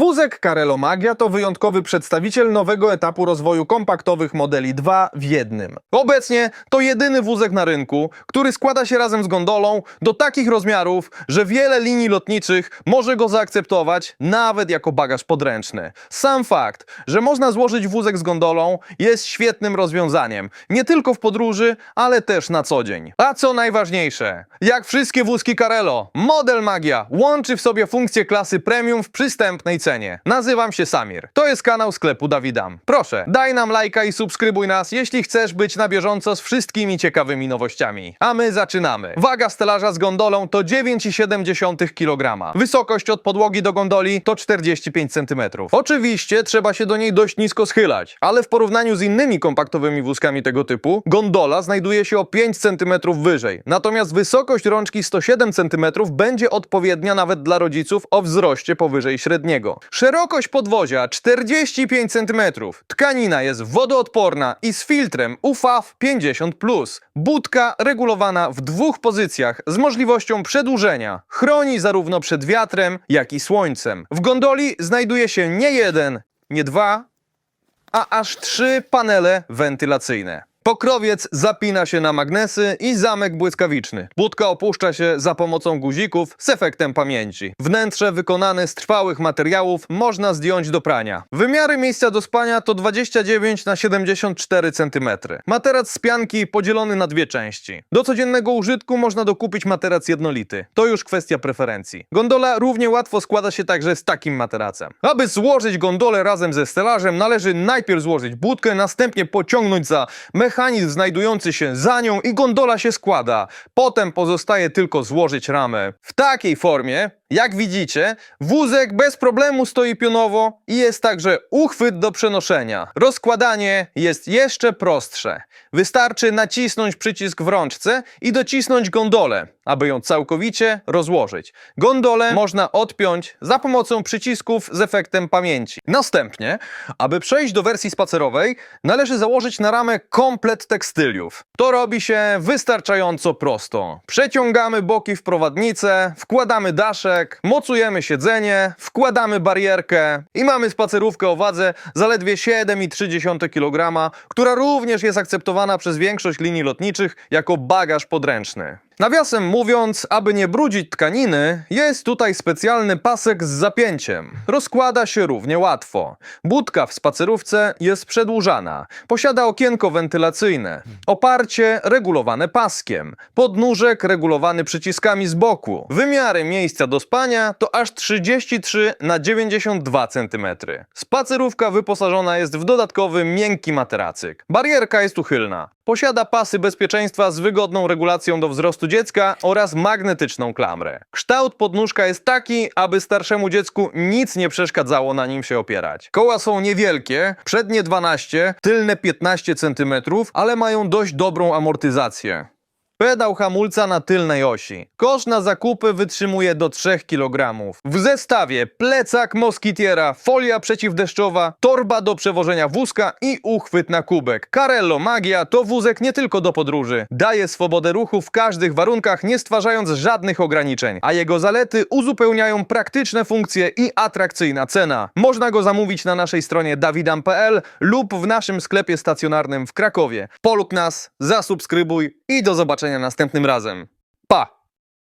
Wózek Carelo Magia to wyjątkowy przedstawiciel nowego etapu rozwoju kompaktowych modeli 2 w jednym. Obecnie to jedyny wózek na rynku, który składa się razem z gondolą do takich rozmiarów, że wiele linii lotniczych może go zaakceptować nawet jako bagaż podręczny. Sam fakt, że można złożyć wózek z gondolą jest świetnym rozwiązaniem, nie tylko w podróży, ale też na co dzień. A co najważniejsze, jak wszystkie wózki Carelo, model Magia łączy w sobie funkcje klasy premium w przystępnej cenie. Nazywam się Samir. To jest kanał sklepu Dawidam. Proszę, daj nam lajka i subskrybuj nas, jeśli chcesz być na bieżąco z wszystkimi ciekawymi nowościami. A my zaczynamy. Waga stelaża z gondolą to 9,7 kg. Wysokość od podłogi do gondoli to 45 cm. Oczywiście trzeba się do niej dość nisko schylać, ale w porównaniu z innymi kompaktowymi wózkami tego typu, gondola znajduje się o 5 cm wyżej. Natomiast wysokość rączki 107 cm będzie odpowiednia nawet dla rodziców o wzroście powyżej średniego. Szerokość podwozia 45 cm. Tkanina jest wodoodporna i z filtrem UFAF 50+. Budka regulowana w dwóch pozycjach z możliwością przedłużenia. Chroni zarówno przed wiatrem, jak i słońcem. W gondoli znajduje się nie jeden, nie dwa, a aż trzy panele wentylacyjne. Pokrowiec zapina się na magnesy i zamek błyskawiczny. Budka opuszcza się za pomocą guzików z efektem pamięci. Wnętrze wykonane z trwałych materiałów można zdjąć do prania. Wymiary miejsca do spania to 29 na 74 cm. Materac z pianki podzielony na dwie części. Do codziennego użytku można dokupić materac jednolity. To już kwestia preferencji. Gondola równie łatwo składa się także z takim materacem. Aby złożyć gondolę razem ze stelażem, należy najpierw złożyć budkę, następnie pociągnąć za mechanizm znajdujący się za nią i gondola się składa. Potem pozostaje tylko złożyć ramę. W takiej formie, jak widzicie, wózek bez problemu stoi pionowo i jest także uchwyt do przenoszenia. Rozkładanie jest jeszcze prostsze. Wystarczy nacisnąć przycisk w rączce i docisnąć gondolę, aby ją całkowicie rozłożyć. Gondolę można odpiąć za pomocą przycisków z efektem pamięci. Następnie, aby przejść do wersji spacerowej, należy założyć na ramę komplet tekstyliów. To robi się wystarczająco prosto. Przeciągamy boki w prowadnicę, wkładamy daszek, mocujemy siedzenie, wkładamy barierkę i mamy spacerówkę o wadze zaledwie 7,3 kg, która również jest akceptowana przez większość linii lotniczych jako bagaż podręczny. Nawiasem mówiąc, aby nie brudzić tkaniny, jest tutaj specjalny pasek z zapięciem. Rozkłada się równie łatwo. Budka w spacerówce jest przedłużana. Posiada okienko wentylacyjne. Oparcie regulowane paskiem. Podnóżek regulowany przyciskami z boku. Wymiary miejsca do spania to aż 33 na 92 cm. Spacerówka wyposażona jest w dodatkowy miękki materacyk. Barierka jest uchylna. Posiada pasy bezpieczeństwa z wygodną regulacją do wzrostu dziecka oraz magnetyczną klamrę. Kształt podnóżka jest taki, aby starszemu dziecku nic nie przeszkadzało na nim się opierać. Koła są niewielkie, przednie 12, tylne 15 cm, ale mają dość dobrą amortyzację. Pedał hamulca na tylnej osi. Kosz na zakupy wytrzymuje do 3 kg. W zestawie plecak moskitiera, folia przeciwdeszczowa, torba do przewożenia wózka i uchwyt na kubek. Carello Magia to wózek nie tylko do podróży. Daje swobodę ruchu w każdych warunkach, nie stwarzając żadnych ograniczeń, a jego zalety uzupełniają praktyczne funkcje i atrakcyjna cena. Można go zamówić na naszej stronie dawidam.pl lub w naszym sklepie stacjonarnym w Krakowie. Polub nas, zasubskrybuj i do zobaczenia następnym razem. Pa!